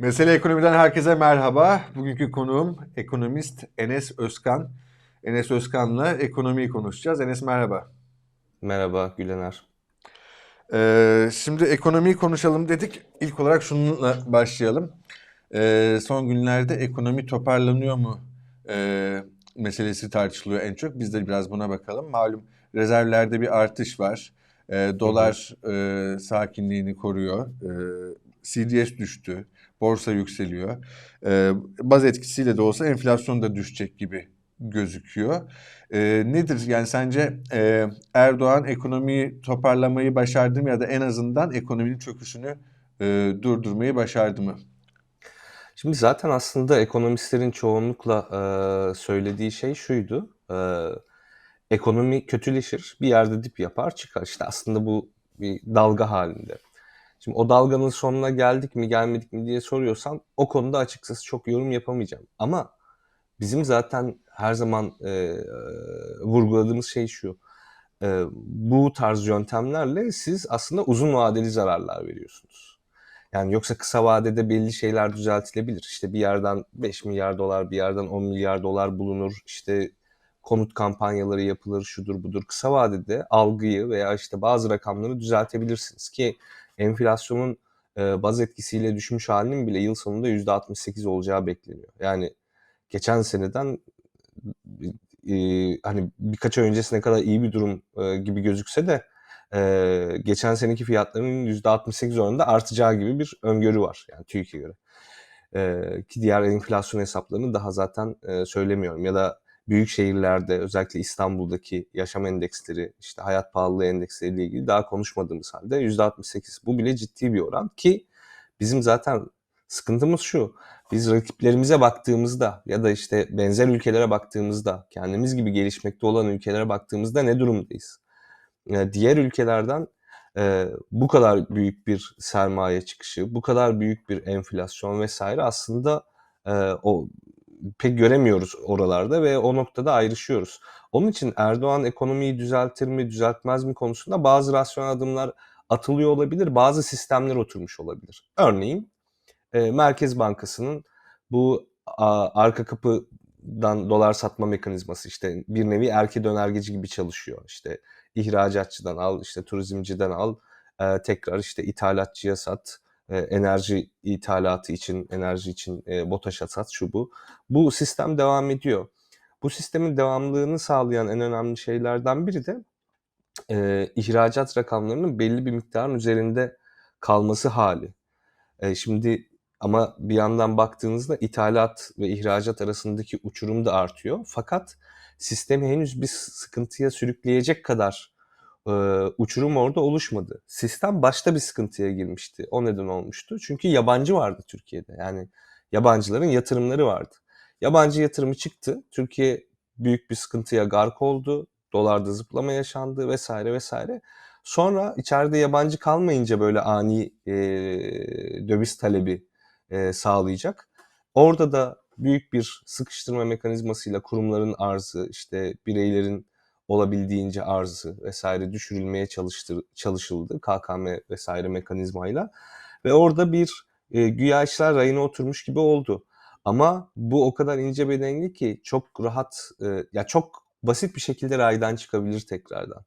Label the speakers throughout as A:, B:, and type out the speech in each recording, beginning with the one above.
A: Mesele Ekonomi'den herkese merhaba. Bugünkü konuğum ekonomist Enes Özkan. Enes Özkan'la ekonomiyi konuşacağız. Enes merhaba.
B: Merhaba Gülener.
A: Ee, şimdi ekonomiyi konuşalım dedik. İlk olarak şununla başlayalım. Ee, son günlerde ekonomi toparlanıyor mu ee, meselesi tartışılıyor en çok. Biz de biraz buna bakalım. Malum rezervlerde bir artış var. Ee, dolar e, sakinliğini koruyor. Ee, CDS düştü. Borsa yükseliyor. Ee, baz etkisiyle de olsa enflasyon da düşecek gibi gözüküyor. Ee, nedir yani sence e, Erdoğan ekonomiyi toparlamayı başardı mı ya da en azından ekonominin çöküşünü e, durdurmayı başardı mı?
B: Şimdi zaten aslında ekonomistlerin çoğunlukla e, söylediği şey şuydu. E, ekonomi kötüleşir, bir yerde dip yapar, çıkar. İşte aslında bu bir dalga halinde. Şimdi o dalganın sonuna geldik mi, gelmedik mi diye soruyorsan o konuda açıkçası çok yorum yapamayacağım. Ama bizim zaten her zaman e, vurguladığımız şey şu. E, bu tarz yöntemlerle siz aslında uzun vadeli zararlar veriyorsunuz. Yani yoksa kısa vadede belli şeyler düzeltilebilir. İşte bir yerden 5 milyar dolar, bir yerden 10 milyar dolar bulunur. İşte konut kampanyaları yapılır, şudur budur. Kısa vadede algıyı veya işte bazı rakamları düzeltebilirsiniz ki enflasyonun e, baz etkisiyle düşmüş halinin bile yıl sonunda %68 olacağı bekleniyor. Yani geçen seneden e, hani birkaç ay öncesine kadar iyi bir durum e, gibi gözükse de e, geçen seneki fiyatların %68 oranında artacağı gibi bir öngörü var yani TÜİK'e göre. Ki diğer enflasyon hesaplarını daha zaten söylemiyorum ya da büyük şehirlerde özellikle İstanbul'daki yaşam endeksleri, işte hayat pahalılığı endeksleriyle ilgili daha konuşmadığımız halde %68. Bu bile ciddi bir oran ki bizim zaten sıkıntımız şu. Biz rakiplerimize baktığımızda ya da işte benzer ülkelere baktığımızda, kendimiz gibi gelişmekte olan ülkelere baktığımızda ne durumdayız? Yani diğer ülkelerden e, bu kadar büyük bir sermaye çıkışı, bu kadar büyük bir enflasyon vesaire aslında e, o pek göremiyoruz oralarda ve o noktada ayrışıyoruz. Onun için Erdoğan ekonomiyi düzeltir mi, düzeltmez mi konusunda bazı rasyonel adımlar atılıyor olabilir, bazı sistemler oturmuş olabilir. Örneğin e, Merkez Bankası'nın bu arka kapıdan dolar satma mekanizması işte bir nevi erke dönergeci gibi çalışıyor. İşte ihracatçıdan al, işte turizmciden al, e, tekrar işte ithalatçıya sat, e, enerji ithalatı için, enerji için e, BOTAŞ'a sat, şu bu. Bu sistem devam ediyor. Bu sistemin devamlılığını sağlayan en önemli şeylerden biri de e, ihracat rakamlarının belli bir miktarın üzerinde kalması hali. E, şimdi ama bir yandan baktığınızda ithalat ve ihracat arasındaki uçurum da artıyor. Fakat sistemi henüz bir sıkıntıya sürükleyecek kadar e, uçurum orada oluşmadı. Sistem başta bir sıkıntıya girmişti. O neden olmuştu. Çünkü yabancı vardı Türkiye'de. Yani yabancıların yatırımları vardı. Yabancı yatırımı çıktı. Türkiye büyük bir sıkıntıya gark oldu. Dolarda zıplama yaşandı vesaire vesaire. Sonra içeride yabancı kalmayınca böyle ani e, döviz talebi e, sağlayacak. Orada da büyük bir sıkıştırma mekanizmasıyla kurumların arzı, işte bireylerin olabildiğince arzı vesaire düşürülmeye çalıştır, çalışıldı KKM vesaire mekanizmayla ve orada bir e, güya işler rayına oturmuş gibi oldu. Ama bu o kadar ince bir denge ki çok rahat e, ya çok basit bir şekilde raydan çıkabilir tekrardan.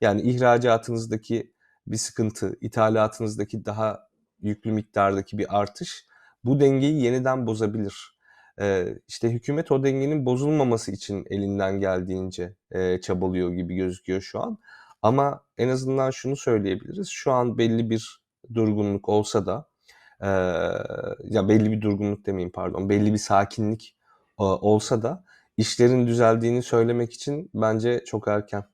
B: Yani ihracatınızdaki bir sıkıntı, ithalatınızdaki daha yüklü miktardaki bir artış bu dengeyi yeniden bozabilir. Ee, işte hükümet o dengenin bozulmaması için elinden geldiğince e, çabalıyor gibi gözüküyor şu an. Ama en azından şunu söyleyebiliriz. Şu an belli bir durgunluk olsa da e, ya belli bir durgunluk demeyeyim pardon belli bir sakinlik e, olsa da işlerin düzeldiğini söylemek için bence çok erken.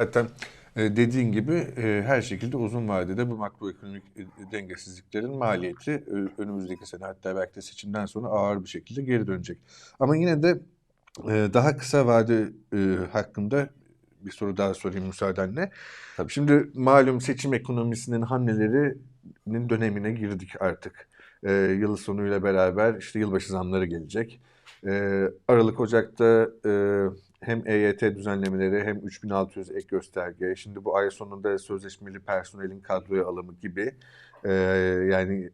A: Zaten e, dediğin gibi e, her şekilde uzun vadede bu makroekonomik e, dengesizliklerin maliyeti önümüzdeki sene hatta belki de seçimden sonra ağır bir şekilde geri dönecek. Ama yine de daha kısa vade hakkında bir soru daha sorayım müsaadenle. Tabii. Şimdi malum seçim ekonomisinin hamlelerinin dönemine girdik artık. Yıl sonuyla beraber işte yılbaşı zamları gelecek. Aralık Ocak'ta hem EYT düzenlemeleri hem 3600 ek gösterge. Şimdi bu ay sonunda sözleşmeli personelin kadroya alımı gibi e, yani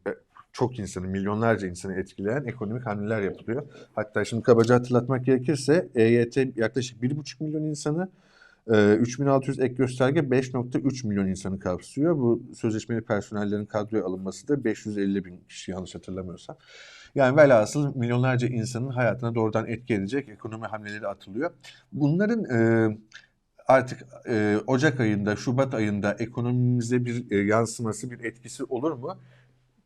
A: çok insanı, milyonlarca insanı etkileyen ekonomik hamleler yapılıyor. Hatta şimdi kabaca hatırlatmak gerekirse EYT yaklaşık 1,5 milyon insanı, e, 3600 ek gösterge 5.3 milyon insanı kapsıyor. Bu sözleşmeli personellerin kadroya alınması da 550 bin kişi yanlış hatırlamıyorsam. Yani velhasıl milyonlarca insanın hayatına doğrudan etki edecek ekonomi hamleleri atılıyor. Bunların e, artık e, Ocak ayında, Şubat ayında ekonomimize bir e, yansıması, bir etkisi olur mu?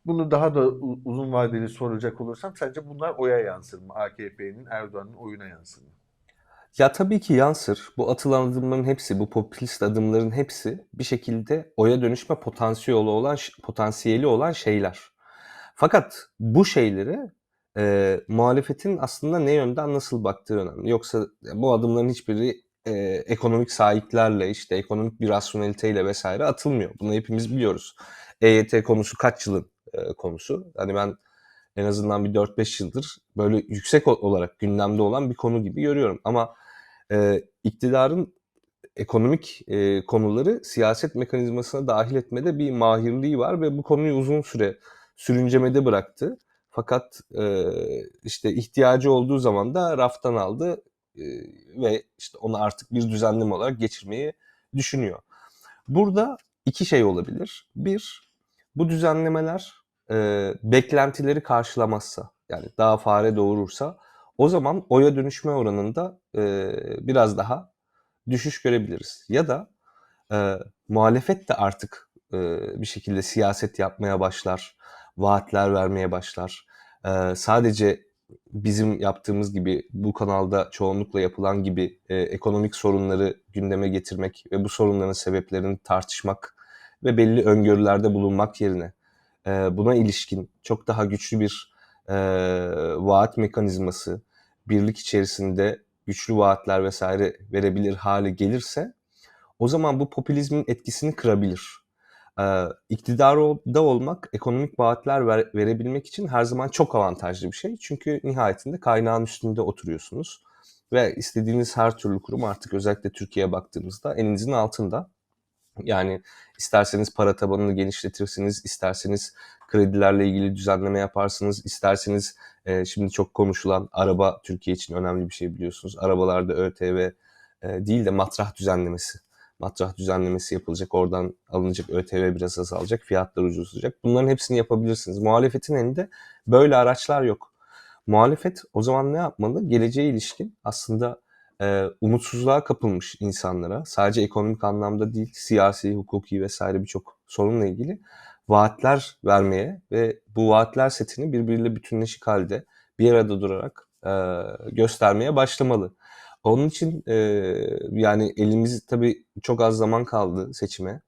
A: Bunu daha da uzun vadeli soracak olursam sence bunlar oya yansır mı? AKP'nin, Erdoğan'ın oyuna yansır mı?
B: Ya tabii ki yansır. Bu atılan adımların hepsi, bu popülist adımların hepsi bir şekilde oya dönüşme potansiyeli olan potansiyeli olan şeyler. Fakat bu şeyleri e, muhalefetin aslında ne yönden nasıl baktığı önemli. Yoksa bu adımların hiçbiri e, ekonomik sahiplerle işte ekonomik bir rasyoneliteyle vesaire atılmıyor. Bunu hepimiz biliyoruz. EYT konusu kaç yılın e, konusu? Hani ben en azından bir 4-5 yıldır böyle yüksek olarak gündemde olan bir konu gibi görüyorum. Ama e, iktidarın ekonomik e, konuları siyaset mekanizmasına dahil etmede bir mahirliği var ve bu konuyu uzun süre sürüncemede bıraktı. Fakat e, işte ihtiyacı olduğu zaman da raftan aldı e, ve işte onu artık bir düzenleme olarak geçirmeyi düşünüyor. Burada iki şey olabilir. Bir, bu düzenlemeler e, beklentileri karşılamazsa, yani daha fare doğurursa, o zaman oya dönüşme oranında e, biraz daha düşüş görebiliriz. Ya da e, muhalefet de artık e, bir şekilde siyaset yapmaya başlar, vaatler vermeye başlar. E, sadece bizim yaptığımız gibi bu kanalda çoğunlukla yapılan gibi e, ekonomik sorunları gündeme getirmek ve bu sorunların sebeplerini tartışmak ve belli öngörülerde bulunmak yerine e, buna ilişkin çok daha güçlü bir e, vaat mekanizması, birlik içerisinde güçlü vaatler vesaire verebilir hale gelirse o zaman bu popülizmin etkisini kırabilir. Ee, iktidarda olmak, ekonomik vaatler ver, verebilmek için her zaman çok avantajlı bir şey. Çünkü nihayetinde kaynağın üstünde oturuyorsunuz. Ve istediğiniz her türlü kurum artık özellikle Türkiye'ye baktığımızda elinizin altında. Yani isterseniz para tabanını genişletirsiniz, isterseniz kredilerle ilgili düzenleme yaparsınız, isterseniz e, şimdi çok konuşulan araba Türkiye için önemli bir şey biliyorsunuz. Arabalarda ÖTV e, değil de matrah düzenlemesi. Matrah düzenlemesi yapılacak, oradan alınacak ÖTV biraz azalacak, fiyatlar ucuzlayacak. Bunların hepsini yapabilirsiniz. Muhalefetin elinde böyle araçlar yok. Muhalefet o zaman ne yapmalı? Geleceğe ilişkin aslında e, umutsuzluğa kapılmış insanlara sadece ekonomik anlamda değil siyasi, hukuki vesaire birçok sorunla ilgili vaatler vermeye ve bu vaatler setini birbiriyle bütünleşik halde bir arada durarak e, göstermeye başlamalı. Onun için e, yani elimiz tabii çok az zaman kaldı seçime.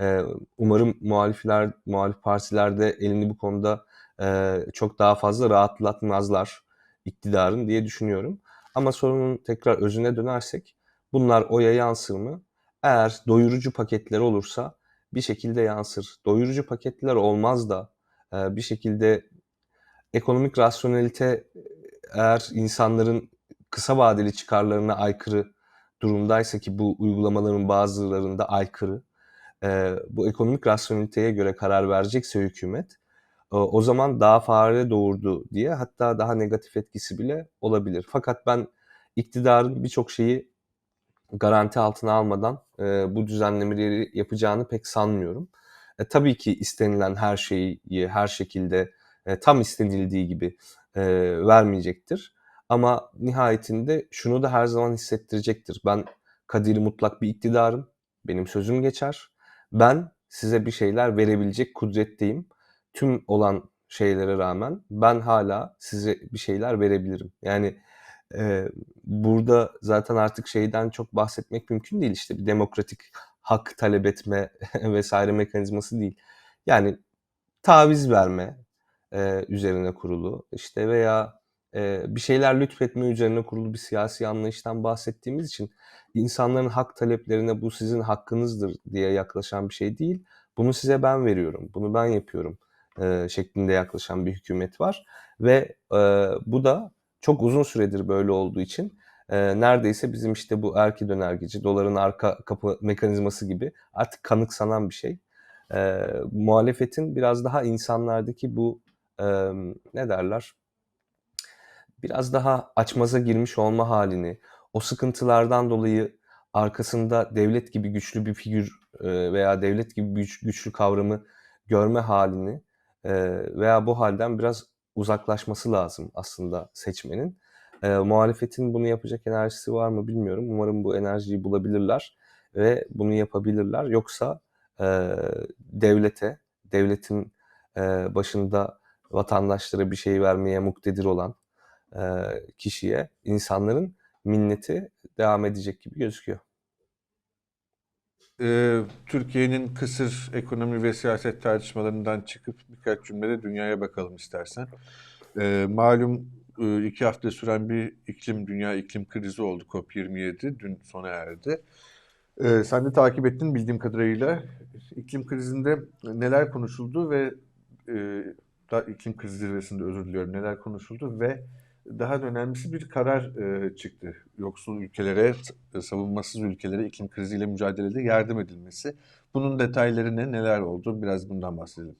B: E, umarım muhalifler, muhalif partilerde elini bu konuda e, çok daha fazla rahatlatmazlar iktidarın diye düşünüyorum. Ama sorunun tekrar özüne dönersek bunlar oya yansır mı? Eğer doyurucu paketler olursa bir şekilde yansır. Doyurucu paketler olmaz da e, bir şekilde ekonomik rasyonelite eğer insanların kısa vadeli çıkarlarına aykırı durumdaysa ki bu uygulamaların bazılarında aykırı e, bu ekonomik rasyoneliteye göre karar verecekse hükümet e, o zaman daha fare doğurdu diye hatta daha negatif etkisi bile olabilir. Fakat ben iktidarın birçok şeyi garanti altına almadan e, bu düzenlemeleri yapacağını pek sanmıyorum. E, tabii ki istenilen her şeyi her şekilde e, tam istenildiği gibi e, vermeyecektir. Ama nihayetinde şunu da her zaman hissettirecektir. Ben kadiri mutlak bir iktidarım. Benim sözüm geçer. Ben size bir şeyler verebilecek kudretteyim. Tüm olan şeylere rağmen ben hala size bir şeyler verebilirim. Yani e, burada zaten artık şeyden çok bahsetmek mümkün değil. İşte bir demokratik hak talep etme vesaire mekanizması değil. Yani taviz verme e, üzerine kurulu işte veya e, bir şeyler lütfetme üzerine kurulu bir siyasi anlayıştan bahsettiğimiz için insanların hak taleplerine bu sizin hakkınızdır diye yaklaşan bir şey değil. Bunu size ben veriyorum, bunu ben yapıyorum e, şeklinde yaklaşan bir hükümet var ve e, bu da çok uzun süredir böyle olduğu için e, neredeyse bizim işte bu erki dönergeci, doların arka kapı mekanizması gibi artık kanıksanan bir şey. E, muhalefetin biraz daha insanlardaki bu emm, ne derler? Biraz daha açmaza girmiş olma halini, o sıkıntılardan dolayı arkasında devlet gibi güçlü bir figür, eee, veya devlet gibi güç güçlü kavramı görme halini, veya bu halden biraz uzaklaşması lazım aslında seçmenin. Eee, muhalefetin bunu yapacak enerjisi var mı bilmiyorum. Umarım bu enerjiyi bulabilirler ve bunu yapabilirler. Yoksa, eee, devlete, devletin, eee, başında vatandaşlara bir şey vermeye muktedir olan, eee, kişiye insanların minneti devam edecek gibi gözüküyor.
A: Eee, Türkiye'nin kısır ekonomi ve siyaset tartışmalarından çıkıp birkaç cümlede dünyaya bakalım istersen. Eee, malum eee, iki hafta süren bir iklim, dünya iklim krizi oldu COP27. Dün sona erdi. Eee, sen de takip ettin bildiğim kadarıyla. İklim krizinde neler konuşuldu ve da iklim krizi zirvesinde özür diliyorum neler konuşuldu ve daha da önemlisi bir karar eee, çıktı. Yoksul ülkelere, savunmasız ülkelere iklim kriziyle mücadelede yardım edilmesi. Bunun detayları ne, neler oldu? Biraz bundan bahsedelim.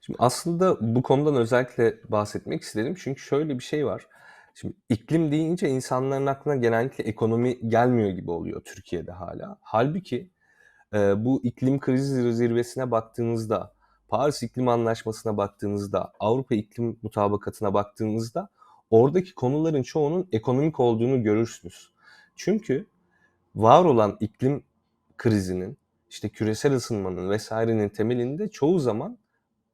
B: Şimdi aslında bu konudan özellikle bahsetmek istedim. Çünkü şöyle bir şey var. Şimdi iklim deyince insanların aklına genellikle ekonomi gelmiyor gibi oluyor Türkiye'de hala. Halbuki e, bu iklim krizi zirvesine baktığınızda, Paris İklim Anlaşması'na baktığınızda, Avrupa İklim Mutabakatı'na baktığınızda oradaki konuların çoğunun ekonomik olduğunu görürsünüz. Çünkü var olan iklim krizinin, işte küresel ısınmanın vesairenin temelinde çoğu zaman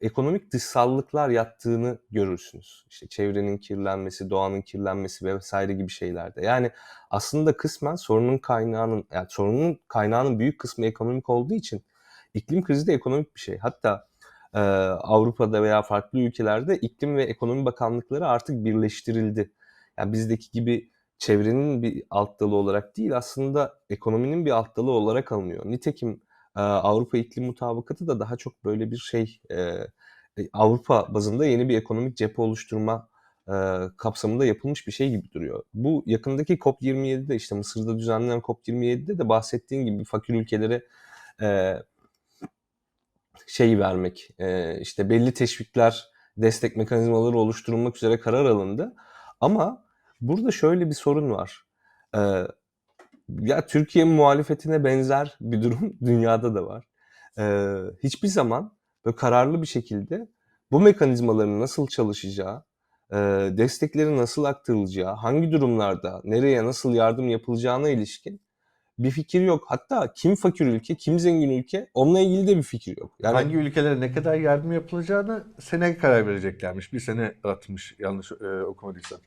B: ekonomik dışsallıklar yattığını görürsünüz. İşte çevrenin kirlenmesi, doğanın kirlenmesi ve vesaire gibi şeylerde. Yani aslında kısmen sorunun kaynağının, yani sorunun kaynağının büyük kısmı ekonomik olduğu için iklim krizi de ekonomik bir şey. Hatta e, Avrupa'da veya farklı ülkelerde iklim ve ekonomi bakanlıkları artık birleştirildi. Yani bizdeki gibi çevrenin bir alt dalı olarak değil aslında ekonominin bir alt dalı olarak alınıyor. Nitekim e, Avrupa İklim Mutabakatı da daha çok böyle bir şey e, Avrupa bazında yeni bir ekonomik cephe oluşturma e, kapsamında yapılmış bir şey gibi duruyor. Bu yakındaki COP27'de işte Mısır'da düzenlenen COP27'de de bahsettiğin gibi fakir ülkelere e, şey vermek, e, işte belli teşvikler, destek mekanizmaları oluşturulmak üzere karar alındı. Ama burada şöyle bir sorun var. E, ya Türkiye muhalefetine benzer bir durum dünyada da var. E, hiçbir zaman böyle kararlı bir şekilde bu mekanizmaların nasıl çalışacağı, e, desteklerin nasıl aktarılacağı, hangi durumlarda nereye nasıl yardım yapılacağına ilişkin bir fikir yok. Hatta kim fakir ülke, kim zengin ülke onunla ilgili de bir fikir yok. Yani
A: Hangi ülkelere ne kadar yardım yapılacağına sene karar vereceklermiş. Bir sene atmış yanlış e, okumadıysam.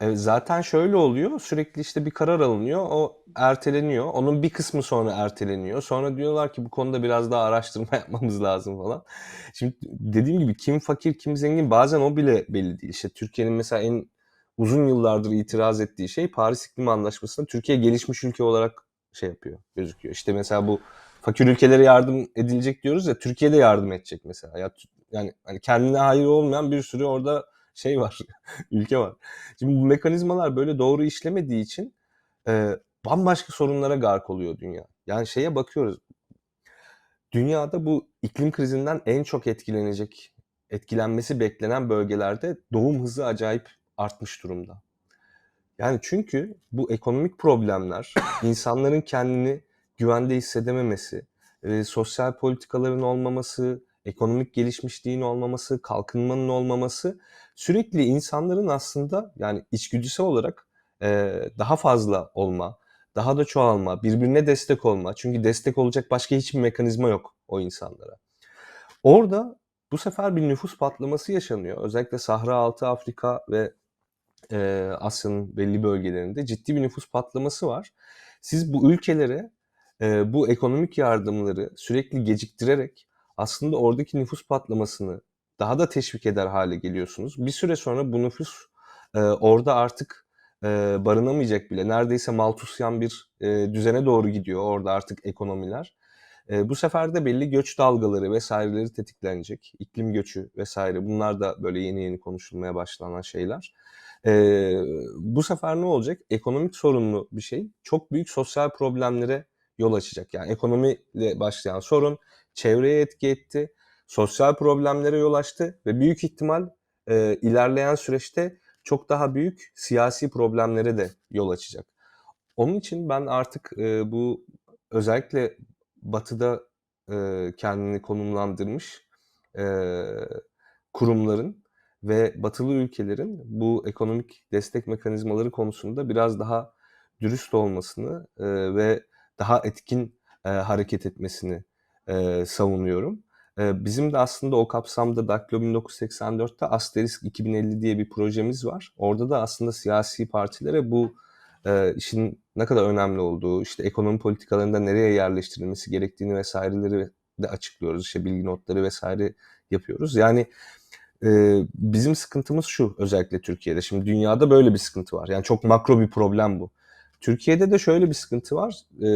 B: Evet, zaten şöyle oluyor. Sürekli işte bir karar alınıyor. O erteleniyor. Onun bir kısmı sonra erteleniyor. Sonra diyorlar ki bu konuda biraz daha araştırma yapmamız lazım falan. Şimdi dediğim gibi kim fakir kim zengin bazen o bile belli değil. İşte Türkiye'nin mesela en uzun yıllardır itiraz ettiği şey Paris İklim Anlaşması'nda Türkiye gelişmiş ülke olarak şey yapıyor, gözüküyor. İşte mesela bu fakir ülkelere yardım edilecek diyoruz ya Türkiye de yardım edecek mesela. Ya yani hani kendine hayır olmayan bir sürü orada şey var, ülke var. Şimdi bu mekanizmalar böyle doğru işlemediği için e, bambaşka sorunlara gark oluyor dünya. Yani şeye bakıyoruz. Dünyada bu iklim krizinden en çok etkilenecek, etkilenmesi beklenen bölgelerde doğum hızı acayip artmış durumda. Yani çünkü bu ekonomik problemler, insanların kendini güvende hissedememesi, e, sosyal politikaların olmaması, ekonomik gelişmişliğin olmaması, kalkınmanın olmaması sürekli insanların aslında yani içgüdüsel olarak e, daha fazla olma, daha da çoğalma, birbirine destek olma. Çünkü destek olacak başka hiçbir mekanizma yok o insanlara. Orada bu sefer bir nüfus patlaması yaşanıyor. Özellikle Sahra Altı Afrika ve e, Asya'nın belli bölgelerinde ciddi bir nüfus patlaması var. Siz bu ülkelere e, bu ekonomik yardımları sürekli geciktirerek aslında oradaki nüfus patlamasını daha da teşvik eder hale geliyorsunuz. Bir süre sonra bu nüfus e, orada artık e, barınamayacak bile. Neredeyse Malthusyan bir e, düzene doğru gidiyor orada artık ekonomiler. E, bu sefer de belli göç dalgaları vesaireleri tetiklenecek. İklim göçü vesaire bunlar da böyle yeni yeni konuşulmaya başlanan şeyler. E, bu sefer ne olacak? Ekonomik sorunlu bir şey çok büyük sosyal problemlere yol açacak. Yani ekonomiyle başlayan sorun çevreye etki etti. sosyal problemlere yol açtı ve büyük ihtimal e, ilerleyen süreçte çok daha büyük siyasi problemlere de yol açacak. Onun için ben artık e, bu özellikle Batı'da e, kendini konumlandırmış e, kurumların ve batılı ülkelerin bu ekonomik destek mekanizmaları konusunda biraz daha dürüst olmasını e, ve daha etkin e, hareket etmesini e, savunuyorum. E, bizim de aslında o kapsamda Daktilo 1984'te Asterisk 2050 diye bir projemiz var. Orada da aslında siyasi partilere bu e, işin ne kadar önemli olduğu, işte ekonomi politikalarında nereye yerleştirilmesi gerektiğini vesaireleri de açıklıyoruz. İşte bilgi notları vesaire yapıyoruz. Yani e, bizim sıkıntımız şu özellikle Türkiye'de. Şimdi dünyada böyle bir sıkıntı var. Yani çok makro bir problem bu. Türkiye'de de şöyle bir sıkıntı var. E,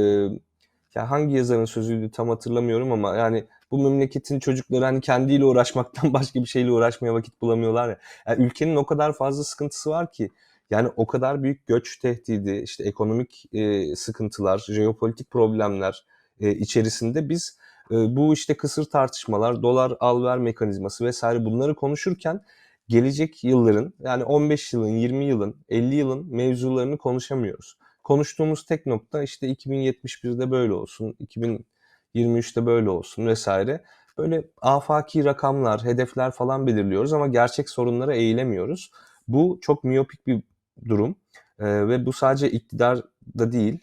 B: ya hangi yazarın sözüydü tam hatırlamıyorum ama yani bu memleketin çocukları hani kendiyle uğraşmaktan başka bir şeyle uğraşmaya vakit bulamıyorlar ya. Yani ülkenin o kadar fazla sıkıntısı var ki yani o kadar büyük göç tehdidi, işte ekonomik e, sıkıntılar, jeopolitik problemler e, içerisinde biz bu işte kısır tartışmalar, dolar al ver mekanizması vesaire bunları konuşurken gelecek yılların yani 15 yılın, 20 yılın, 50 yılın mevzularını konuşamıyoruz. Konuştuğumuz tek nokta işte 2071'de böyle olsun, 2023'te böyle olsun vesaire. Böyle afaki rakamlar, hedefler falan belirliyoruz ama gerçek sorunlara eğilemiyoruz. Bu çok miyopik bir durum Ee, ve bu sadece iktidarda değil,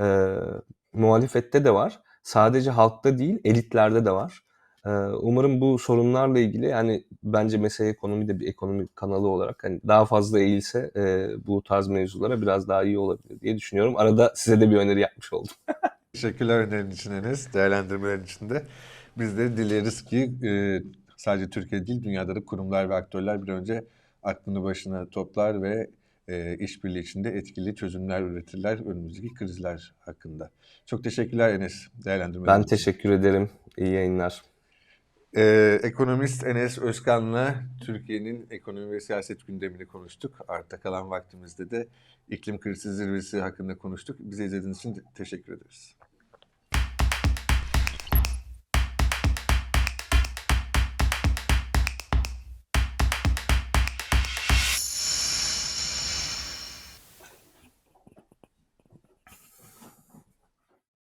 B: e, muhalefette de var. Sadece halkta değil, elitlerde de var. Ee, umarım bu sorunlarla ilgili yani bence mesele ekonomi de bir ekonomi kanalı olarak hani daha fazla eğilse e, bu tarz mevzulara biraz daha iyi olabilir diye düşünüyorum. Arada size de bir öneri yapmış oldum.
A: Teşekkürler önerin için değerlendirmelerin için de. Biz de dileriz ki e, sadece Türkiye değil, dünyada da kurumlar ve aktörler bir önce aklını başına toplar ve e, işbirliği içinde etkili çözümler üretirler önümüzdeki krizler hakkında. Çok teşekkürler Enes, değerlendirmelerin
B: Ben
A: için.
B: teşekkür ederim. İyi yayınlar.
A: Ee, ekonomist Enes Özkan'la Türkiye'nin ekonomi ve siyaset gündemini konuştuk. Arta kalan vaktimizde de iklim krizi zirvesi hakkında konuştuk. Bizi izlediğiniz için teşekkür ederiz.